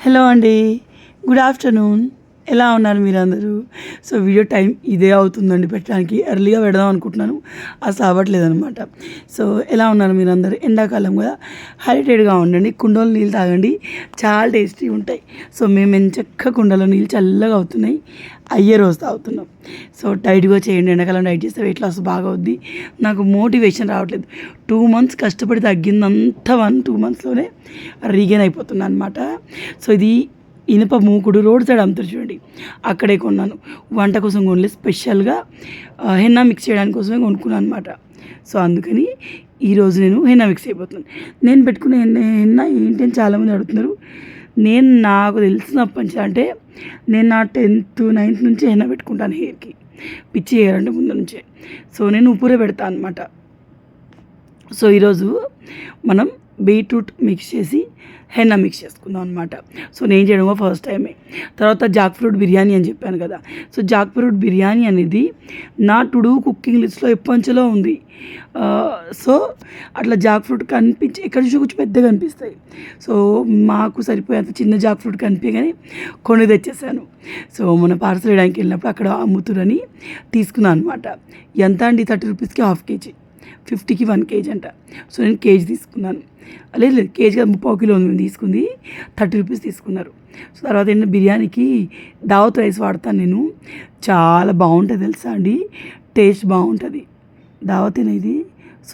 Hello అండి good afternoon ఎలా ఉన్నారు మీరందరూ? సో వీడియో టైం ఇదే అవుతుందండి పెట్టడానికి. ఎర్లీగా పెడదాం అనుకుంటున్నాను. అసలు అవ్వట్లేదు అనమాట సో ఎలా ఉన్నారు మీరందరూ? ఎండాకాలం కదా. హైడ్రేటెడ్గా ఉండండి. కుండలో నీళ్ళు తాగండి. చాలా టేస్టీ ఉంటాయి. సో మేము ఎంచక్క కుండలో నీళ్ళు చల్లగా అవుతున్నాయి. అయ్యే రోజు తాగుతున్నాం. సో టైట్గా చేయండి. ఎండాకాలం డైట్ చేస్తే వెయిట్ లాస్ బాగా అవుద్ది. నాకు మోటివేషన్ రావట్లేదు. టూ మంత్స్ కష్టపడి తగ్గిందంతా వన్ టూ మంత్స్లోనే రీగైన్ అయిపోతున్నా అనమాట సో ఇది ఇనుప మూకుడు రోడ్ సైడ్ అమ్ముతారు చూడండి. అక్కడే కొన్నాను. వంట కోసం కొనలేదు. స్పెషల్గా హెన్నా మిక్స్ చేయడానికి కోసమే కొనుక్కున్నాను అనమాట సో అందుకని ఈరోజు నేను హెన్నా మిక్స్ అయిపోతున్నాను. నేను పెట్టుకునే హెన్న హెన్నా ఏంటి అని చాలామంది అడుగుతున్నారు. నేను నాకు తెలిసినప్పటి నుంచి అంటే నేను నా టెన్త్ నైన్త్ నుంచి హెన్నా పెట్టుకుంటాను హెయిర్కి. పిచ్చి హెయిర్ అంటే ముందు నుంచే. సో నేను ఉప్పురే పెడతాను అనమాట సో ఈరోజు మనం బీట్రూట్ మిక్స్ చేసి హెన్న మిక్స్ చేసుకుందాం అనమాట సో నేను చేయడం ఫస్ట్ టైమే. తర్వాత జాక్ ఫ్రూట్ బిర్యానీ అని చెప్పాను కదా. సో జాక్ ఫ్రూట్ బిర్యానీ అనేది నా టుడు కుకింగ్ లిస్ట్లో ఎప్పంచలో ఉంది. సో అట్లా జాక్ ఫ్రూట్ కనిపించి ఎక్కడ చూసి కొంచెం పెద్దగా కనిపిస్తాయి సో మాకు సరిపోయేంత చిన్న జాక్ ఫ్రూట్ కనిపించగానే కొని తెచ్చేసాను. సో మన పార్సల్ వేయడానికి వెళ్ళినప్పుడు అక్కడ అమ్ముతురని తీసుకున్నాను అనమాట ఎంత అండి? థర్టీ రూపీస్కి హాఫ్ కేజీ. ఫిఫ్టీకి వన్ కేజీ అంట. సో నేను కేజీ తీసుకున్నాను. లేదు లేదు కేజీ కాదు ముప్పై కిలో ఉంది మేము తీసుకుంది. థర్టీ రూపీస్ తీసుకున్నారు. సో తర్వాత ఏంటంటే బిర్యానీకి దావత్ రైస్ వాడతాను నేను. చాలా బాగుంటుంది తెలుసా అండి? టేస్ట్ బాగుంటుంది. దావత్ ఇది.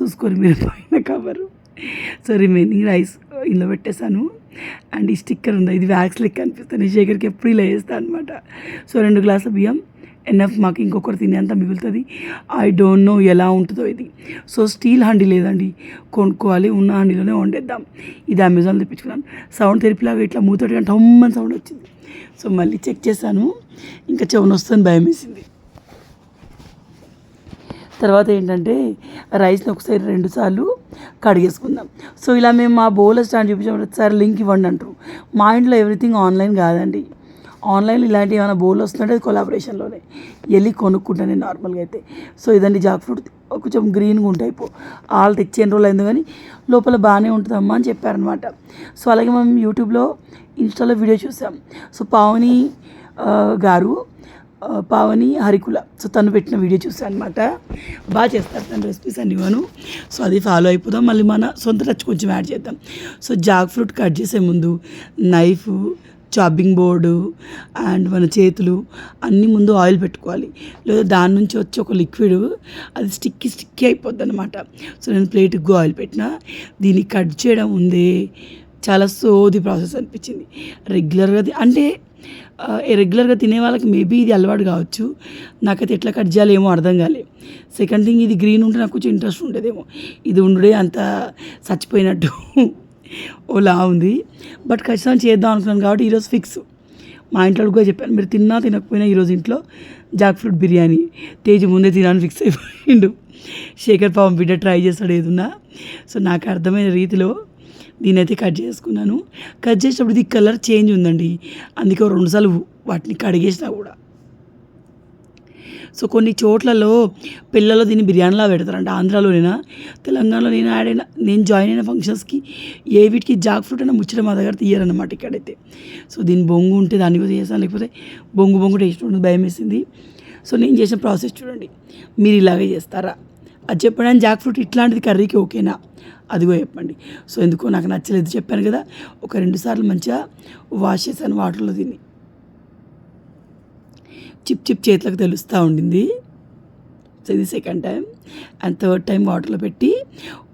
చూసుకొని మీరు పోయిన కవరు. సో రిమైనింగ్ రైస్ ఇందులో పెట్టేశాను. అండ్ ఈ స్టిక్కర్ ఉంది. ఇది వ్యాక్స్ లెక్క అనిపిస్తుంది. శేఖర్కి ఎప్పుడు ఇలా వేస్తాను అనమాట సో రెండు గ్లాసుల బియ్యం. ఎన్ఎఫ్ మాకు ఇంకొకరు తినేంత మిగులుతుంది. ఐ డోంట్ నో ఎలా ఉంటుందో ఇది. సో స్టీల్ హండీ లేదండి. కొనుక్కోవాలి ఉన్న హండీలోనే వండేద్దాం. ఇది అమెజాన్ తెప్పించుకున్నాను. సౌండ్ తెరిపిలాగా ఇట్లా మూతోటి గంట హమ్మని సౌండ్ వచ్చింది. సో మళ్ళీ చెక్ చేశాను. ఇంకా చెవున వస్తుంది భయం వేసింది. తర్వాత ఏంటంటే రైస్ని ఒకసారి రెండు సార్లు కడిగేసుకుందాం. సో ఇలా మేము మా బౌల్ స్టాండ్ చూపించినప్పుడు ఒకసారి లింక్ ఇవ్వండి అంటారు. మా ఇంట్లో ఎవ్రీథింగ్ ఆన్లైన్ కాదండి. ఆన్లైన్లో ఇలాంటివి ఏమైనా బౌల్ వస్తుంటే కొలాబరేషన్లోనే వెళ్ళి కొనుక్కుంటాను నేను నార్మల్గా అయితే. సో ఇదండి జాక్ ఫ్రూట్. కొంచెం గ్రీన్గా ఉంటాయి పో. వాళ్ళు తెచ్చేని రోజులు అయింది కానీ లోపల బాగానే ఉంటుందమ్మా అని చెప్పారనమాట. సో అలాగే మనం యూట్యూబ్లో ఇన్స్టాలో వీడియో చూసాం. సో పావని గారు పావని హరికుల. సో తను పెట్టిన వీడియో చూసాను అనమాట బాగా చేస్తారు తన రెసిపీస్ అన్ని ఇవ్వను సో అది ఫాలో అయిపోదాం. మళ్ళీ మన సొంత టచ్ కొంచెం యాడ్ చేద్దాం. సో జాక్ ఫ్రూట్ కట్ చేసే ముందు నైఫ్ చాపింగ్ బోర్డు అండ్ మన చేతులు అన్నీ ముందు ఆయిల్ పెట్టుకోవాలి. లేదా దాని నుంచి వచ్చే ఒక లిక్విడ్ అది స్టిక్కి స్టిక్కి అయిపోద్ది అనమాట సో నేను ప్లేట్కి ఆయిల్ పెట్టిన దీన్ని కట్ చేయడం ఉందే చాలా సోది ప్రాసెస్ అనిపించింది. రెగ్యులర్గా అంటే రెగ్యులర్గా తినే వాళ్ళకి మేబీ ఇది అలవాటు కావచ్చు. నాకైతే ఎట్లా కట్ చేయాలేమో ఏమో అర్థం కాలే. సెకండ్ థింగ్ ఇది గ్రీన్ ఉంటే నాకు కొంచెం ఇంట్రెస్ట్ ఉండేదేమో. ఇది ఉండడే అంత చచ్చిపోయినట్టు. ఓలా ఉంది. బట్ ఖచ్చితంగా చేద్దాం అనుకున్నాను కాబట్టి ఈరోజు ఫిక్స్. మా ఇంట్లో కూడా చెప్పాను మీరు తిన్నా తినకపోయినా ఈరోజు ఇంట్లో జాక్ ఫ్రూట్ బిర్యానీ తేజ్ ముందే తినాలని ఫిక్స్ అయిపోయిండు. శేఖర్ పాపం బిడ్డ ట్రై చేస్తాడు ఏదున్నా. సో నాకు అర్థమైన రీతిలో దీనైతే కట్ చేసుకున్నాను. కట్ చేసేటప్పుడు ఇది కలర్ చేంజ్ ఉందండి. అందుకే రెండుసార్లు వాటిని కడిగేసినా కూడా. సో కొన్ని చోట్లలో పిల్లలు దీన్ని బిర్యానీలా పెడతారంట. ఆంధ్రాలోనైనా? తెలంగాణలో నేను యాడ్ అయిన? నేను జాయిన్ అయిన ఫంక్షన్స్కి ఏ వీటికి జాక్ ఫ్రూట్ అయినా ముచ్చట మా దగ్గర తీయరన్నమాట ఇక్కడైతే. సో దీని బొంగు ఉంటే దాన్ని కూడా చేస్తాను. లేకపోతే బొంగు బొంగు టేస్ట్ ఉంటుంది భయం వేసింది. సో నేను చేసిన ప్రాసెస్ చూడండి. మీరు ఇలాగే చేస్తారా? అది చెప్పడానికి జాక్ ఫ్రూట్ ఇట్లాంటిది కర్రీకి ఓకేనా? అదిగో చెప్పండి. సో ఎందుకో నాకు నచ్చలేదు చెప్పాను కదా. ఒక రెండు సార్లు మంచిగా వాష్ చేశాను వాటర్లో తిని చిప్ చిప్ చేతులకు తెలుస్తూ ఉండింది. సో ఇది second time and third time వాటర్లో పెట్టి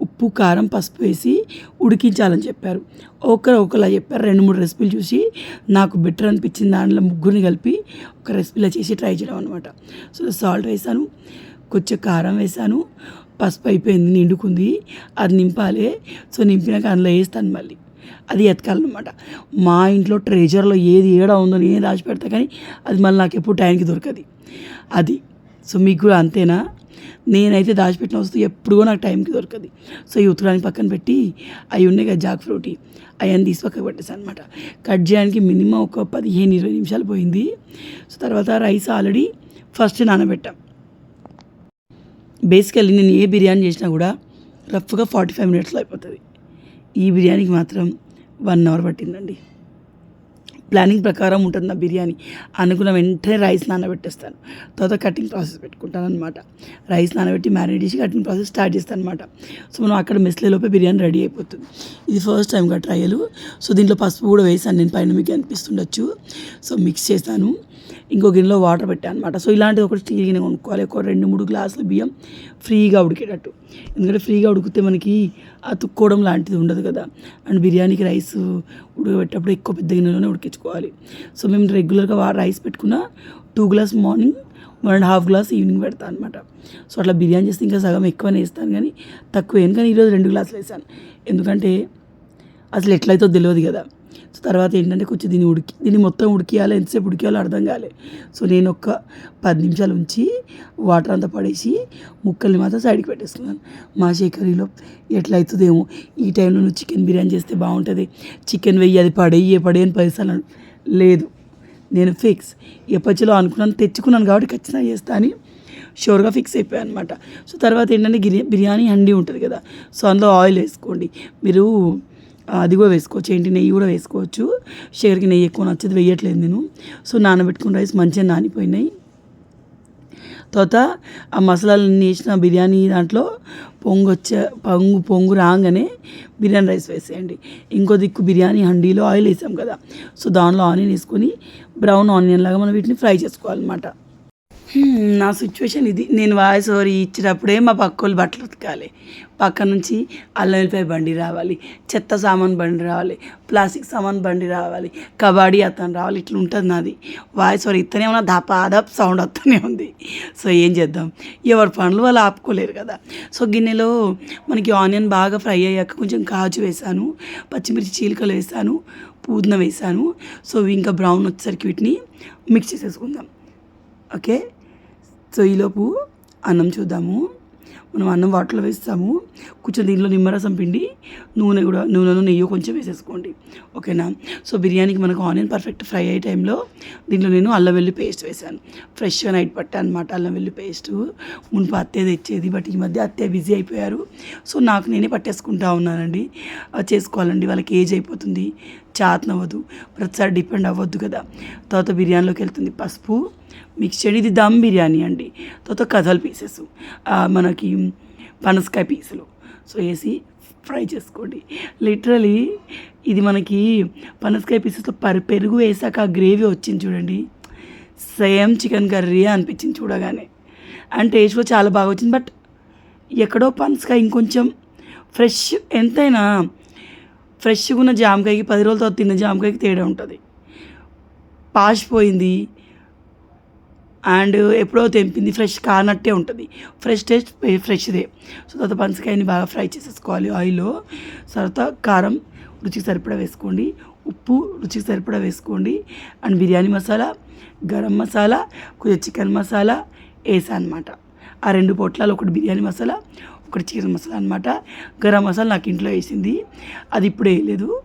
ఉప్పు కారం పసుపు వేసి ఉడికించాలని చెప్పారు. ఒకరు ఒకలా చెప్పారు. రెండు మూడు రెసిపీలు చూసి నాకు బెటర్ అనిపించింది. దాంట్లో ముగ్గురిని కలిపి ఒక రెసిపీలో చేసి ట్రై చేయడం అనమాట సో సాల్ట్ వేసాను. కొంచెం కారం వేసాను. పసుపు అయిపోయింది నిండుకుంది. అది నింపాలి. సో నింపినాక అందులో వేస్తాను మళ్ళీ. అది ఎతకాలన్నమాట. మా ఇంట్లో ట్రెజర్లో ఏది ఏడా ఉందో నేను దాచి పెడతా కానీ అది మళ్ళీ నాకు ఎప్పుడు టైంకి దొరకదు. అది. సో మీకు కూడా అంతేనా? నేనైతే దాచిపెట్టిన వస్తువు ఎప్పుడు కూడా నాకు టైంకి దొరకదు. సో ఈ ఉత్తరానికి పక్కన పెట్టి అవి ఉన్నాయి కదా జాక్ ఫ్రూటీ అవన్నీ తీసి పక్కకు పెట్టేసి అనమాట కట్ చేయడానికి మినిమం ఒక పదిహేను ఇరవై నిమిషాలు పోయింది. సో తర్వాత రైస్ ఆల్రెడీ ఫస్ట్ నానబెట్టాం. బేసికల్లీ నేను ఏ బిర్యానీ చేసినా కూడా రఫ్గా ఫార్టీ ఫైవ్ మినిట్స్లో అయిపోతుంది. ఈ బిర్యానీకి మాత్రం వన్ అవర్ పట్టిందండి. ప్లానింగ్ ప్రకారం ఉంటుంది నా బిర్యానీ. అనుకున్న వెంటనే రైస్ నానబెట్టేస్తాను. తర్వాత కటింగ్ ప్రాసెస్ పెట్టుకుంటాను అనమాట రైస్ నానబెట్టి మ్యారినేట్ చేసి కటింగ్ ప్రాసెస్ స్టార్ట్ చేస్తాను అనమాట సో మనం అక్కడ మెస్లే లోపే బిర్యానీ రెడీ అయిపోతుంది. ఇది ఫస్ట్ టైంగా ట్రయలు సో దీంట్లో పసుపు కూడా వేసాను నేను పైన మీకు అనిపిస్తుండొచ్చు. సో మిక్స్ చేశాను. ఇంకో గిన్నెలో వాటర్ పెట్టాను అనమాట సో ఇలాంటిది ఒకటి స్టీల్ గిన్నె కొనుక్కోవాలి. ఒక రెండు మూడు గ్లాసులు బియ్యం ఫ్రీగా ఉడికేటట్టు. ఎందుకంటే ఫ్రీగా ఉడికితే మనకి అతుక్కోవడం లాంటిది ఉండదు కదా. అండ్ బిర్యానీకి రైస్ ఉడకబెట్టేటప్పుడు ఎక్కువ పెద్ద గిన్నెలోనే ఉడికించుకోవాలి. సో మేము రెగ్యులర్గా వా రైస్ పెట్టుకున్న two glass morning one and half glass evening పెడతాను అనమాట సో అట్లా బిర్యానీ చేస్తే ఇంకా సగం ఎక్కువనే వేస్తాను కానీ తక్కువ. వేయను కానీ ఈరోజు రెండు గ్లాసులు వేసాను. ఎందుకంటే అసలు ఎట్లయితే తెలియదు కదా. తర్వాత ఏంటంటే కొంచెం దీన్ని ఉడికి దీన్ని మొత్తం ఉడికియాలి ఎంతసేపు ఉడికియాలో అర్థం కాలే. సో నేను ఒక పది నిమిషాలు ఉంచి వాటర్ అంతా పడేసి ముక్కల్ని మాత్రం సైడ్కి పెట్టేస్తున్నాను మా శేఖరిలో ఎట్లా అవుతుందేమో ఈ టైంలో నువ్వు చికెన్ బిర్యానీ చేస్తే బాగుంటుంది. చికెన్ వెయ్యి అది పడేయి పడే అని పైసలు లేదు నేను ఫిక్స్. ఎప్పటిలో అనుకున్నాను తెచ్చుకున్నాను కాబట్టి ఖచ్చితంగా చేస్తా అని షూర్గా ఫిక్స్ అయిపోయాను అనమాట సో తర్వాత ఏంటంటే గిరి బిర్యానీ హండీ ఉంటుంది కదా సో అందులో ఆయిల్ వేసుకోండి. మీరు అది కూడా వేసుకోవచ్చు. ఏంటి? నెయ్యి కూడా వేసుకోవచ్చు. షేర్కి నెయ్యి ఎక్కువ నచ్చదు వేయట్లేదు నేను. సో నానబెట్టుకున్న రైస్ మంచిగా నానిపోయినాయి. తర్వాత ఆ మసాలాలన్నీ వేసిన బిర్యానీ దాంట్లో పొంగు వచ్చే పొంగు పొంగు రాగానే బిర్యానీ రైస్ వేసేయండి. ఇంకో దిక్కు బిర్యానీ హండీలో ఆయిల్ వేసాం కదా. సో దానిలో ఆనియన్ వేసుకొని బ్రౌన్ ఆనియన్ లాగా మనం వీటిని ఫ్రై చేసుకోవాలన్నమాట. నా సిచ్యువేషన్ ఇది. నేను వాయిస్ ఓవర్ ఇచ్చినప్పుడే మా పక్కోళ్ళు బట్టలు ఉతకాలి. పక్క నుంచి అల్లం వెల్లిపాయ బండి రావాలి చెత్త సామాన్ బండి రావాలి ప్లాస్టిక్ సామాన్ బండి రావాలి కబాడీ అతను రావాలి ఇట్లా ఉంటుంది నాది. వాయిస్ ఓవర్ ఇతనే ఉన్నా దపాదప్ సౌండ్ వస్తూనే ఉంది. సో ఏం చేద్దాం? ఎవరి పనులు వాళ్ళు ఆపుకోలేరు కదా. సో గిన్నెలో మనకి ఆనియన్ బాగా ఫ్రై అయ్యాక కొంచెం కాజు వేసాను పచ్చిమిర్చి చీలికలు వేసాను పుదీనా వేసాను. సో ఇంకా బ్రౌన్ వచ్చేసరికి వీటిని మిక్స్ చేసేసుకుందాం. ఓకే సో ఈలోపు అన్నం చూద్దాము. మనం అన్నం వాటర్లో వేస్తాము. కొంచెం దీంట్లో నిమ్మరసం పిండి నూనె కూడా నూనెలో నెయ్యి కొంచెం వేసేసుకోండి. ఓకేనా? సో బిర్యానీకి మనకు ఆనియన్ పర్ఫెక్ట్ ఫ్రై అయ్యే టైంలో దీంట్లో నేను అల్లం వెల్లి పేస్ట్ వేసాను ఫ్రెష్గా నైట్ పట్టా అనమాట అల్లం వెల్లి పేస్ట్. మునుపు అత్తే తెచ్చేది బట్ ఈ మధ్య అత్తే బిజీ అయిపోయారు. సో నాకు నేనే పట్టేసుకుంటా ఉన్నానండి. అది చేసుకోవాలండి. వాళ్ళకి ఏజ్ అయిపోతుంది. చాతనవ్వదు. ప్రతిసారి డిపెండ్ అవ్వద్దు కదా. తర్వాత బిర్యానీలోకి వెళ్తుంది పసుపు. మిక్చర్ ఇది దమ్ బిర్యానీ అండి. తర్వాత కథల్ పీసెస్ మనకి పనసకాయ పీసులు సో వేసి ఫ్రై చేసుకోండి. లిటరలీ ఇది మనకి పనసకాయ పీసెస్తో పరి పెరుగు వేసాక ఆ గ్రేవీ వచ్చింది చూడండి. సేమ్ చికెన్ కర్రీ అనిపించింది చూడగానే. అండ్ టేస్ట్ కూడా చాలా బాగా వచ్చింది. బట్ ఎక్కడో పనసకాయ ఇంకొంచెం ఫ్రెష్ ఎంతైనా ఫ్రెష్గా ఉన్న జామకాయకి పది రోజుల తర్వాత తిన్న జామకాయకి తేడా ఉంటుంది. పాసిపోయింది. అండ్ ఎప్పుడో తెంపింది ఫ్రెష్ కానట్టే ఉంటుంది. ఫ్రెష్ టేస్ట్ ఫ్రెష్దే సో తర్వాత పనసకాయని బాగా ఫ్రై చేసేసుకోవాలి ఆయిల్లో. తర్వాత కారం రుచికి సరిపడా వేసుకోండి. ఉప్పు రుచికి సరిపడా వేసుకోండి. అండ్ బిర్యానీ మసాలా గరం మసాలా కొంచెం చికెన్ మసాలా వేసా అనమాట ఆ రెండు పొట్లాలు ఒకటి బిర్యానీ మసాలా ఒకటి చికెన్ మసాలా అనమాట గరం మసాలా నాకు ఇంట్లో వేసింది. అది ఇప్పుడు వేయలేదు.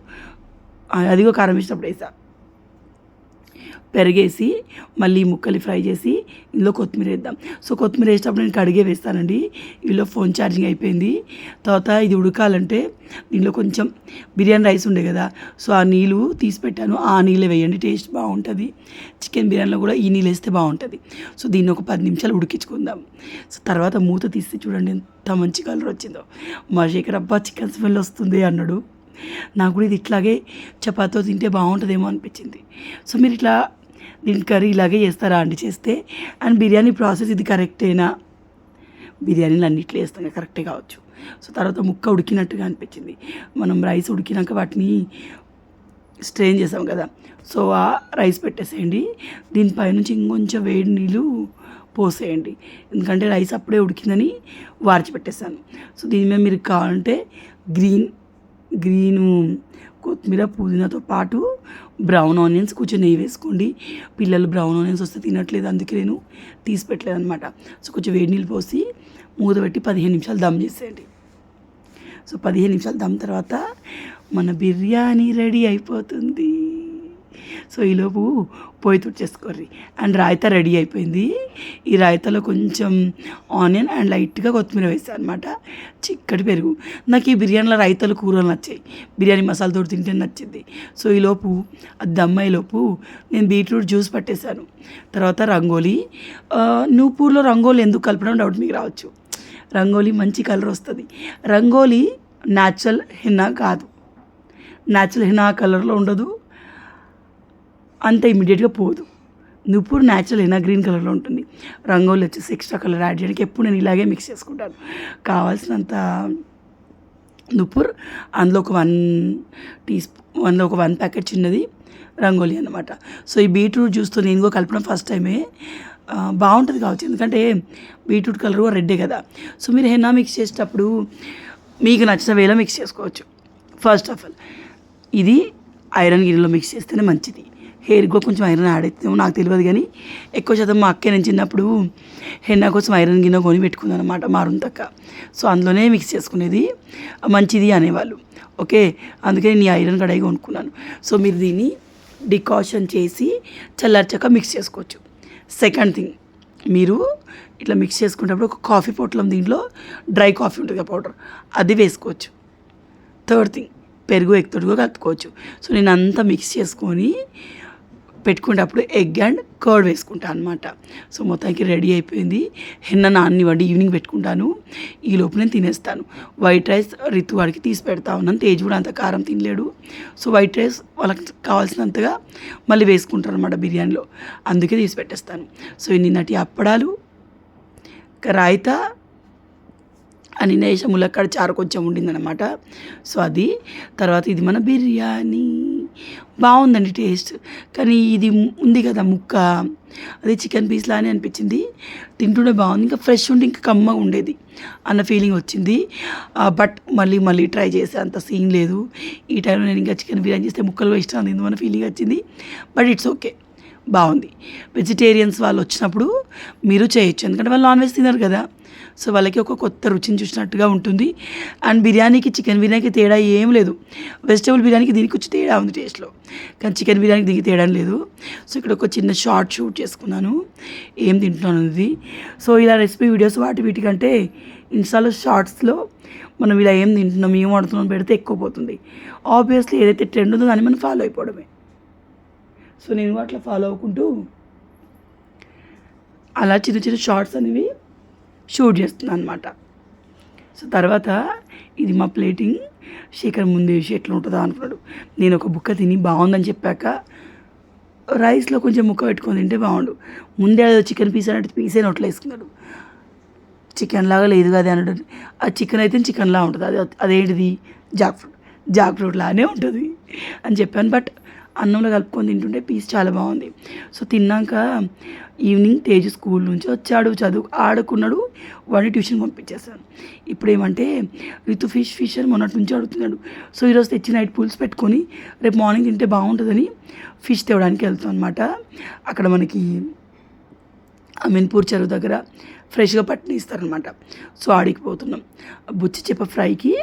అదిగో కారం వేసినప్పుడు వేసా. పెరిగేసి మళ్ళీ ముక్కలు ఫ్రై చేసి ఇందులో కొత్తిమీర వేద్దాం. సో కొత్తిమీర వేసేటప్పుడు నేను కడిగే వేస్తానండి. ఇందులో ఫోన్ ఛార్జింగ్ అయిపోయింది. తర్వాత ఇది ఉడకాలంటే దీనిలో కొంచెం బిర్యానీ రైస్ ఉండే కదా సో ఆ నీళ్ళు తీసి పెట్టాను. ఆ నీళ్ళే వేయండి టేస్ట్ బాగుంటుంది. చికెన్ బిర్యానీలో కూడా ఈ నీళ్ళు వేస్తే బాగుంటుంది. సో దీన్ని ఒక పది నిమిషాలు ఉడికించుకుందాం. సో తర్వాత మూత తీస్తే చూడండి ఎంత మంచి కలర్ వచ్చిందో. మా శేఖర్ అబ్బా చికెన్ స్మెల్ వస్తుంది అన్నాడు. నాకు కూడా ఇది ఇట్లాగే చపాతో తింటే బాగుంటుందేమో అనిపించింది. సో మీరు ఇట్లా దీని కర్రీ ఇలాగే చేస్తారా అండి చేస్తే? అండ్ బిర్యానీ ప్రాసెస్ ఇది కరెక్టేనా? బిర్యానీలు అన్నిట్లో వేస్తాం కరెక్టే కావచ్చు. సో తర్వాత ముక్క ఉడికినట్టుగా అనిపించింది. మనం రైస్ ఉడికినాక వాటిని స్ట్రెయిన్ చేసాం కదా. సో ఆ రైస్ పెట్టేసేయండి. దీనిపైనుంచి ఇంకొంచెం వేడి నీళ్ళు పోసేయండి. ఎందుకంటే రైస్ అప్పుడే ఉడికిందని వార్చి పెట్టేశాను. సో దీని మీద మీరు కావాలంటే గ్రీన్ గ్రీను కొత్తిమీర పుదీనాతో పాటు బ్రౌన్ ఆనియన్స్ కొంచెం నెయ్యి వేసుకోండి. పిల్లలు బ్రౌన్ ఆనియన్స్ వస్తే తినట్లేదు అందుకే నేను తీసి పెట్టలేదు అనమాట సో కొంచెం వేడి నీళ్ళు పోసి మూత పెట్టి పదిహేను నిమిషాలు దమ్ చేసేయండి. సో పదిహేను నిమిషాలు దమ్ తర్వాత మన బిర్యానీ రెడీ అయిపోతుంది. సో ఈలోపు పొయ్యి తుడిచేసుకోర్రి. అండ్ రాయిత రెడీ అయిపోయింది. ఈ రాయితలో కొంచెం ఆనియన్ అండ్ లైట్గా కొత్తిమీర వేసాను అనమాట చిక్కటి పెరుగు. నాకు ఈ బిర్యానీలో రైతలు కూరలు నచ్చాయి. బిర్యానీ మసాలాతో తింటే నచ్చింది. సో ఈలోపు అది దమ్మాయిలోపు నేను బీట్రూట్ జ్యూస్ పట్టేశాను. తర్వాత రంగోలీ. నూపూర్లో రంగోలీ ఎందుకు కలపడం డౌట్ మీకు రావచ్చు. రంగోలీ మంచి కలర్ వస్తుంది. రంగోలీ న్యాచురల్ హిన్నా కాదు. న్యాచురల్ హినా కలర్లో ఉండదు. అంత ఇమీడియట్గా పోదు. నువ్వు న్యాచురల్ అయినా గ్రీన్ కలర్లో ఉంటుంది. రంగోలి వచ్చేసి ఎక్స్ట్రా కలర్ యాడ్ చేయడానికి ఎప్పుడు నేను ఇలాగే మిక్స్ చేసుకుంటాను. కావాల్సినంత నువ్వుర్ అందులో ఒక వన్ టీ స్పూ అందులో ఒక వన్ ప్యాకెట్ చిన్నది రంగోలి అన్నమాట. సో ఈ బీట్రూట్ జ్యూస్తో నేను కూడా కలపడం ఫస్ట్ టైమే బాగుంటుంది కావచ్చు. ఎందుకంటే బీట్రూట్ కలర్ కూడా రెడ్డే కదా. సో మీరు హెన్నా మిక్స్ చేసేటప్పుడు మీకు నచ్చిన వేలో మిక్స్ చేసుకోవచ్చు. ఫస్ట్ ఆఫ్ ఆల్ ఇది ఐరన్ గిన్నెలో మిక్స్ చేస్తేనే మంచిది. హెయిర్ కూడా కొంచెం ఐరన్ యాడ్ అవుతుందేమో నాకు తెలియదు కానీ ఎక్కువ శాతం మా అక్క నేను చిన్నప్పుడు హెన్నా కోసం ఐరన్ గిన్నె కొని పెట్టుకుంది అనమాట మారున్ తక్క సో అందులోనే మిక్స్ చేసుకునేది మంచిది అనేవాళ్ళు. ఓకే? అందుకే నేను ఐరన్ కడాయి కొనుక్కున్నాను. సో మీరు దీన్ని డికాషన్ చేసి చల్లార్చాక మిక్స్ చేసుకోవచ్చు. సెకండ్ థింగ్ మీరు ఇట్లా మిక్స్ చేసుకునేటప్పుడు ఒక కాఫీ పొట్లం దీంట్లో డ్రై కాఫీ ఉంటుంది కదా పౌడర్ అది వేసుకోవచ్చు. థర్డ్ థింగ్ పెరుగు ఎక్కువ కలుపుకోవచ్చు. సో నేను అంతా మిక్స్ చేసుకొని పెట్టుకునేటప్పుడు ఎగ్ అండ్ కర్డ్ వేసుకుంటాను అనమాట సో మొత్తానికి రెడీ అయిపోయింది. హెన్న నాన్నివ్వండి ఈవినింగ్ పెట్టుకుంటాను. ఈ లోపు నేను తినేస్తాను. వైట్ రైస్ రితు వాడికి తీసి పెడతా ఉన్నాను. తేజ్ కూడా అంత కారం తినలేడు. సో వైట్ రైస్ వాళ్ళకి కావాల్సినంతగా మళ్ళీ వేసుకుంటారు అనమాట బిర్యానీలో. అందుకే తీసి పెట్టేస్తాను. సో నిన్నటి అప్పడాలు ఇంకా రాయితా అని నేష ములక్కడ చారు కొంచెం ఉండిందనమాట సో అది. తర్వాత ఇది మన బిర్యానీ. బాగుందండి టేస్ట్. కానీ ఇది ఉంది కదా ముక్క. అది చికెన్ పీస్ లానే అనిపించింది. తింటుండే బాగుంది. ఇంకా ఫ్రెష్ ఉండి ఇంకా కమ్మగా ఉండేది అన్న ఫీలింగ్ వచ్చింది. బట్ మళ్ళీ మళ్ళీ ట్రై చేసే అంత సీన్ లేదు. ఈ టైంలో నేను ఇంకా చికెన్ బిర్యానీ చేస్తే ముక్కలు ఇష్టం అని మన ఫీలింగ్ వచ్చింది. But it's okay. బాగుంది. వెజిటేరియన్స్ వాళ్ళు వచ్చినప్పుడు మీరు చేయొచ్చు. ఎందుకంటే వాళ్ళు నాన్ వెజ్ తినరు కదా. సో వాళ్ళకి ఒక కొత్త రుచిని చూసినట్టుగా ఉంటుంది. అండ్ బిర్యానీకి చికెన్ బిర్యానీకి తేడా ఏం లేదు. వెజిటేబుల్ బిర్యానీకి దీనికి వచ్చి తేడా ఉంది టేస్ట్లో కానీ చికెన్ బిర్యానీకి దీనికి తేడా లేదు. సో ఇక్కడ ఒక చిన్న షార్ట్ షూట్ చేసుకున్నాను. ఏం తింటున్నాను అనేది. సో ఇలా రెసిపీ వీడియోస్ వాటి వీటికంటే ఇన్స్టాలో షార్ట్స్లో మనం ఇలా ఏం తింటున్నాం ఏం వాడుతున్నాం పెడితే ఎక్కువ పోతుంది. ఆబ్వియస్లీ ఏదైతే ట్రెండ్ ఉందో దాన్ని మనం ఫాలో అయిపోవడమే. సో నేను అట్లా ఫాలో అవ్వకుంటూ అలా చిన్న చిన్న షార్ట్స్ అనేవి షూట్ చేస్తున్నాను అనమాట సో తర్వాత ఇది మా ప్లేటింగ్. శేఖర్ ముందు వేసి ఎట్లా ఉంటుందా అనుకున్నాడు. నేను ఒక బుక్క తిని బాగుందని చెప్పాక రైస్లో కొంచెం ముక్క పెట్టుకొని తింటే బాగుండు. ముందే చికెన్ పీస్ అనేది పీసే నోట్లో వేసుకున్నాడు. చికెన్ లాగా లేదు కదా అన్నట్టు ఆ చికెన్ అయితే చికెన్లా ఉంటుంది. అది అదేంటిది? Jack fruit. జాక్ ఫ్రూట్ లానే ఉంటుంది అని చెప్పాను. బట్ అన్నంలో కలుపుకొని తింటుంటే పీస్ చాలా బాగుంది. సో తిన్నాక ఈవినింగ్ తేజ్ స్కూల్ నుంచి వచ్చాడు చదువు ఆడుకున్నాడు వాడిని ట్యూషన్ పంపించేస్తాను ఇప్పుడు ఏమంటే రితు ఫిష్ ఫిష్ అని మొన్నటి నుంచి అడుగుతున్నాడు. సో ఈరోజు తెచ్చి నైట్ పూల్స్ పెట్టుకొని రేపు మార్నింగ్ తింటే బాగుంటుందని ఫిష్ తేవడానికి వెళ్తాం అనమాట అక్కడ మనకి అమీన్పూర్ చెరువు దగ్గర ఫ్రెష్గా పట్టిన ఇస్తారనమాట సో ఆడికి పోతున్నాం. బుచ్చి చేప ఫ్రైకి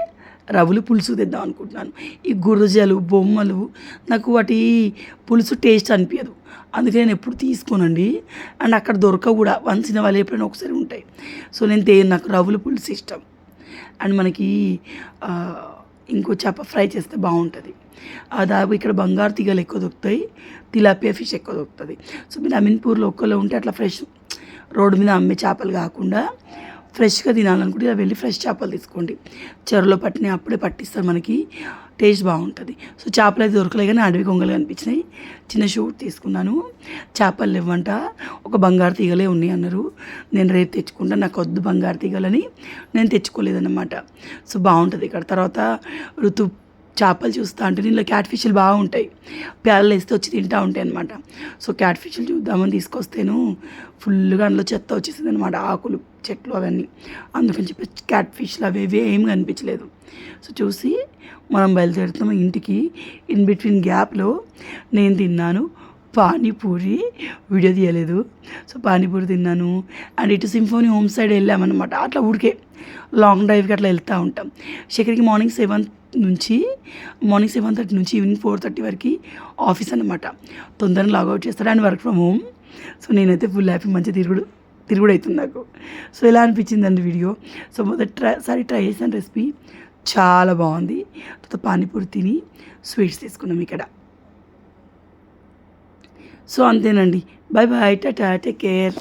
రవులు పులుసు తెద్దాం అనుకుంటున్నాను. ఈ గుర్రజలు బొమ్మలు నాకు వాటి పులుసు టేస్ట్ అనిపించదు అందుకే నేను ఎప్పుడు తీసుకోనండి. అండ్ అక్కడ దొరకవు కూడా. వన్స్ ఇన్ వాళ్ళు ఎప్పుడైనా ఒకసారి ఉంటాయి. సో నేను తే నాకు రవులు పులుసు ఇష్టం. అండ్ మనకి ఇంకో చేప ఫ్రై చేస్తే బాగుంటుంది. దాదాపు ఇక్కడ బంగారు తీగలు ఎక్కువ దొరుకుతాయి. తిలాపియా ఫిష్ ఎక్కువ దొరుకుతుంది. సో మీరు అమీన్పూర్లో ఒక్కలో ఉంటే అట్లా ఫ్రెష్ రోడ్డు మీద అమ్మే చేపలు కాకుండా ఫ్రెష్గా తినాలనుకుంటే ఇలా వెళ్ళి ఫ్రెష్ చేపలు తీసుకోండి. చెరువులో పట్టిన అప్పుడే పట్టిస్తారు మనకి. టేస్ట్ బాగుంటుంది. సో చేపలు అయితే దొరకలే కానీ అడవి కొంగలు కనిపించినాయి. చిన్న షూట్ తీసుకున్నాను. చేపలు లేవంట. ఒక బంగారు తీగలే ఉన్నాయి అన్నారు. నేను రేపు తెచ్చుకుంటా. నాకు వద్దు బంగారు తీగలని. నేను తెచ్చుకోలేదన్నమాట. సో బాగుంటుంది ఇక్కడ. తర్వాత ఋతు చేపలు చూస్తా అంటే దీనిలో క్యాట్ ఫిష్లు బాగుంటాయి. ప్యాలలు వేస్తే వచ్చి తింటూ ఉంటాయి అనమాట సో క్యాట్ ఫిష్లు చూద్దామని తీసుకొస్తేను ఫుల్గా అందులో చెత్త వచ్చేసింది అనమాట ఆకులు చెట్లు అవన్నీ. అందుకని చెప్పి క్యాట్ ఫిష్లు అవి ఇవి ఏం కనిపించలేదు. సో చూసి మనం బయలుదేరుతాం ఇంటికి. ఇన్ బిట్వీన్ గ్యాప్లో నేను తిన్నాను పానీపూరి. వీడియో తీయలేదు. సో పానీపూరి తిన్నాను. అండ్ ఇటు సింఫోనీ హోమ్ సైడ్ వెళ్ళామన్నమాట. అట్లా ఊరికే లాంగ్ డ్రైవ్కి అట్లా వెళ్తూ ఉంటాం. శేఖర్కి మార్నింగ్ సెవెన్ నుంచి మార్నింగ్ సెవెన్ థర్టీ నుంచి ఈవినింగ్ ఫోర్ థర్టీ వరకు ఆఫీస్ అనమాట తొందరగా లాగౌట్ చేస్తాడు and work from home so నేనైతే ఫుల్ హ్యాపీ మంచిగా తిరుగుడు. తిరుగుడు అవుతుంది నాకు. సో ఎలా అనిపించిందండి వీడియో? సో మొదటి ట్రై సారి ట్రై చేసిన రెసిపీ. చాలా బాగుంది. తర్వాత పానీపూరి తిని స్వీట్స్ తీసుకున్నాం ఇక్కడ. సో అంతేనండి. Bye bye tata take care.